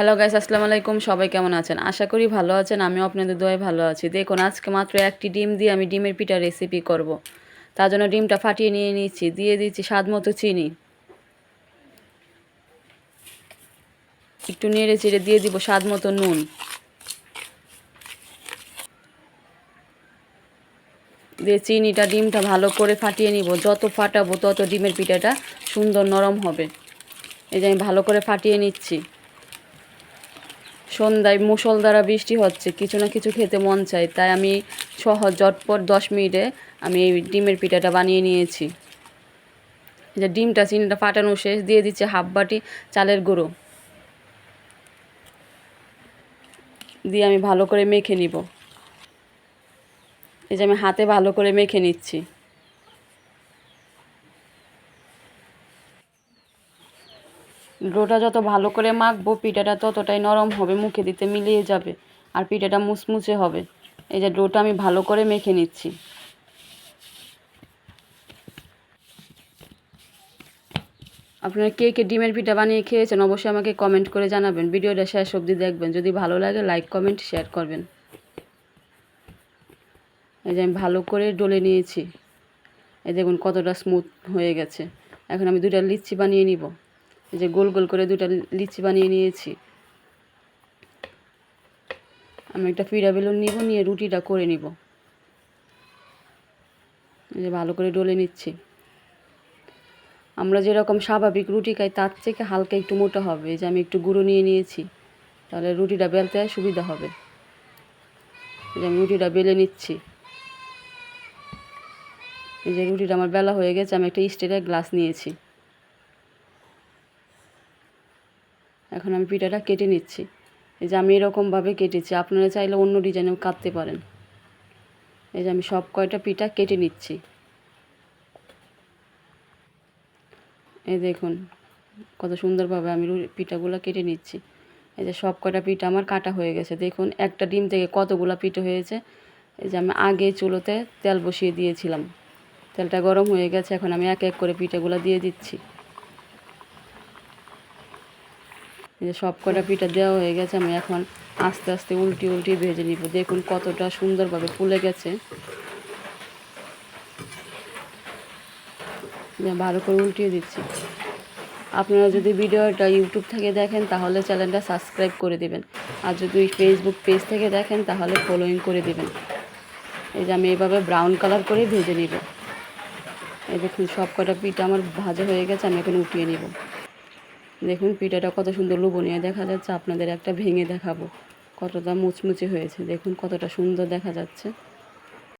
Hello guys আসসালামু আলাইকুম। সবাই কেমন আছেন? আশা করি ভালো আছেন, আমিও আপনাদের দোয়ায় ভালো আছি। দেখুন, আজকে মাত্র একটি ডিম দিয়ে আমি ডিমের পিঠা রেসিপি করব। তার জন্য ডিমটা ফাটিয়ে নিয়ে নিচ্ছি, দিয়ে দিচ্ছি স্বাদ মতো চিনি। একটু নেড়ে চেড়ে দিয়ে দিব স্বাদ মতো নুন। দিয়ে চিনিটা, ডিমটা ভালো করে ফাটিয়ে নিব। যত ফাটাবো তত ডিমের পিঠাটা সুন্দর নরম হবে। এই যে আমি ভালো করে ফাটিয়ে নিচ্ছি। সন্ধ্যায় মুসলধারা বৃষ্টি হচ্ছে, কিছু না কিছু খেতে মন চায়। তাই আমি সহজ ঝটপট দশ মিনিটে আমি এই ডিমের পিঠাটা বানিয়ে নিয়েছি। যে ডিমটা, চিনিটা ফাটানো শেষ, দিয়ে দিচ্ছে হাফ বাটি চালের গুঁড়ো। দিয়ে আমি ভালো করে মেখে নিব। এই যে আমি হাতে ভালো করে মেখে নিচ্ছি। ডোটা যত ভালো করে মাখবো, পিঠাটা ততটাই নরম হবে, মুখে দিতে মিলিয়ে যাবে। আর পিঠাটা মুচমুচে হবে। এই যে ডোটা আমি ভালো করে মেখে নিচ্ছি। আপনারা কে কে ডিমের পিঠা বানিয়ে খেয়েছেন অবশ্যই আমাকে কমেন্ট করে জানাবেন। ভিডিওটা শেষ অবধি দেখবেন। যদি ভালো লাগে লাইক কমেন্ট শেয়ার করবেন। এই যে আমি ভালো করে ডলে নিয়েছি। এই দেখুন কতটা স্মুথ হয়ে গেছে। এখন আমি দুটা লিচি বানিয়ে নিব। যে গোল গোল করে দুটা লিচি বানিয়ে নিয়েছি। আমি একটা পিড়া বেলুন নিব, নিয়ে রুটিটা করে নিব। যে ভালো করে ডলে নিচ্ছি। আমরা যেরকম স্বাভাবিক রুটি খাই, তার থেকে হালকা একটু মোটা হবে। যে আমি একটু গুঁড়ো নিয়ে নিয়েছি, তাহলে রুটিটা বেলতে সুবিধা হবে। যে আমি রুটিটা বেলে নিচ্ছি। এই যে রুটিটা আমার বেলা হয়ে গেছে, আমি একটা স্টিলের গ্লাস নিয়েছি। এখন আমি পিঠাটা কেটে নিচ্ছি। এই যে আমি এরকমভাবে কেটেছি, আপনারা চাইলে অন্য ডিজাইনেও কাটতে পারেন। এই যে আমি সব কয়টা পিঠা কেটে নিচ্ছি। এই দেখুন, কত সুন্দরভাবে আমি পিঠাগুলো কেটে নিচ্ছি। এই যে সব কয়টা পিঠা আমার কাটা হয়ে গেছে। দেখুন, একটা ডিম থেকে কতগুলো পিঠে হয়েছে। এই যে আমি আগে চুলোতে তেল বসিয়ে দিয়েছিলাম। তেলটা গরম হয়ে গেছে, এখন আমি এক এক করে পিঠাগুলো দিয়ে দিচ্ছি এই যে সব কটা পিঠা দেওয়া হয়ে গেছে, আমি এখন আস্তে আস্তে উল্টি উল্টি ভেজে নিব। দেখুন কতটা সুন্দরভাবে ফুলে গেছে। ভালো করে উল্টিয়ে দিচ্ছি। আপনারা যদি ভিডিওটা ইউটিউব থেকে দেখেন, তাহলে চ্যানেলটা সাবস্ক্রাইব করে দেবেন। আর যদি ফেসবুক পেজ থেকে দেখেন, তাহলে ফলোইং করে দেবেন। এই যে আমি এভাবে ব্রাউন কালার করে ভেজে নিব। এই দেখুন, সব কটা পিঠা আমার ভাজা হয়ে গেছে, আমি এখন উঠিয়ে নিব। দেখুন, পিঠাটা কত সুন্দর লোবনীয় দেখা যাচ্ছে। আপনাদের একটা ভেঙে দেখাবো। কতটা মুচমুচে হয়েছে। দেখুন, কতটা সুন্দর দেখা যাচ্ছে।